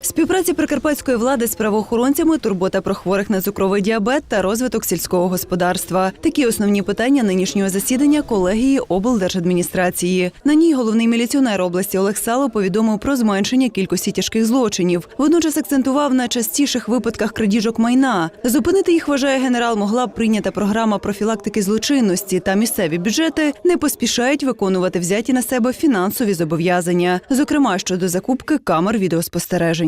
Співпраці прикарпатської влади з правоохоронцями, турбота про хворих на цукровий діабет та розвиток сільського господарства. Такі основні питання нинішнього засідання колегії облдержадміністрації. На ній головний міліціонер області Олег Сало повідомив про зменшення кількості тяжких злочинів. Водночас акцентував на частіших випадках крадіжок майна. Зупинити їх вважає генерал могла б прийнята програма профілактики злочинності та місцеві бюджети не поспішають виконувати взяті на себе фінансові зобов'язання, зокрема щодо закупки камер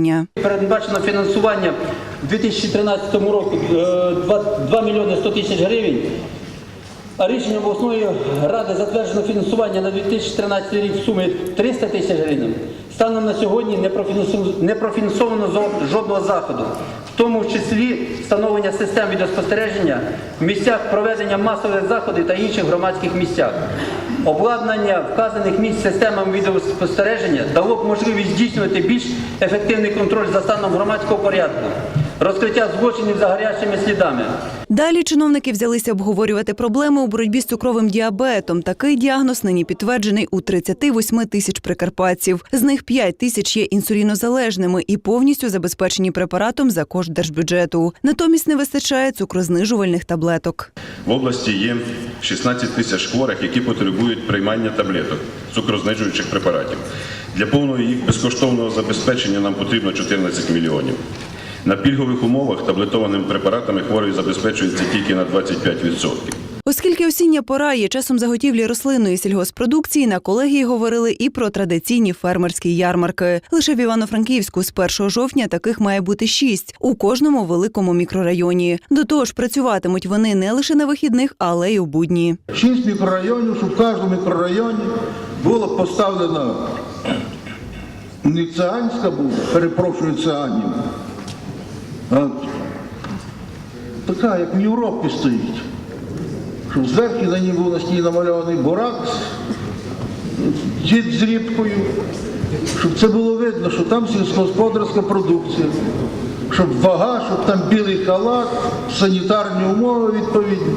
відеоспостереження. Передбачено фінансування у 2013 року е, 2, 2 мільйони 100 тисяч гривень. А рішенням обласної ради затверджено фінансування на 2013 рік в сумі 300 тисяч гривень. Станом на сьогодні не профінансовано жодного заходу, тому числі встановлення систем відеоспостереження в місцях проведення масових заходів та інших громадських місцях. Обладнання вказаних місць системами відеоспостереження дало б можливість здійснювати більш ефективний контроль за станом громадського порядку, розкриття злочинів за гарячими слідами. Далі чиновники взялися обговорювати проблеми у боротьбі з цукровим діабетом. Такий діагноз нині підтверджений у 38 тисяч прикарпатців. З них 5 тисяч є інсулінозалежними і повністю забезпечені препаратом за кошт держбюджету. Натомість не вистачає цукрознижувальних таблеток. В області є 16 тисяч хворих, які потребують приймання таблеток цукрознижуючих препаратів. Для повного їх безкоштовного забезпечення нам потрібно 14 мільйонів. На пільгових умовах таблетованими препаратами хворий забезпечується тільки на 25%. Оскільки осіння пора є часом заготівлі рослинної сільгоспродукції, на колегії говорили і про традиційні фермерські ярмарки. Лише в Івано-Франківську з 1 жовтня таких має бути шість у кожному великому мікрорайоні. До того ж, працюватимуть вони не лише на вихідних, але й у будні. Шість мікрорайонів, щоб в кожному мікрорайоні було поставлено не циганська буде, перепрошую циганів, а така, як в Європі стоїть. Щоб зверху на ній був на стіні намальований бурак, дід з рібкою, щоб це було видно, що там сільськогосподарська продукція, щоб вага, щоб там білий халат, санітарні умови відповідні.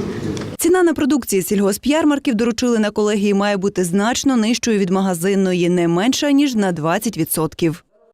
Ціна на продукції сільгосп'ярмарків доручили на колегії має бути значно нижчою від магазинної, не менша ніж на 20%.